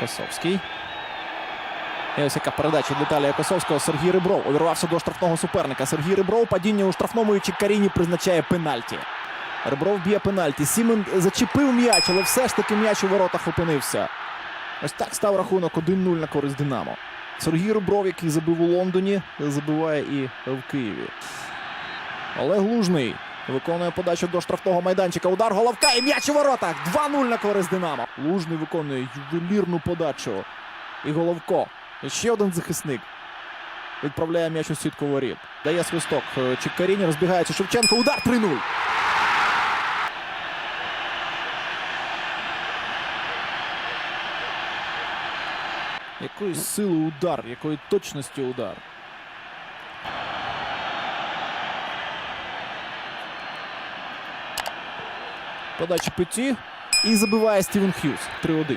Косовський. І ось яка передача Віталія Косовського. Сергій Рибров увірвався до штрафного суперника. Сергій Рибров падіння у штрафному і Чікаріні призначає пенальті. Рибров б'є пенальті. Сімен зачепив м'яч, але все ж таки м'яч у воротах опинився. Ось так став рахунок 1-0 на користь Динамо. Сергій Рибров, який забив у Лондоні, забиває і в Києві. Олег Лужний виконує подачу до штрафного майданчика. Удар головка і м'яч у воротах. 2-0 на користь Динамо. Лужний виконує ювелірну подачу. І Головко. Ще один захисник. Відправляє м'яч у сітку воріт. Дає свисток. Е, Чікаріні розбігається Шевченко. Удар 3-0. Якої сили удар, якої точності удар. Подача Петі. І забиває Стівен Хьюз 3-1.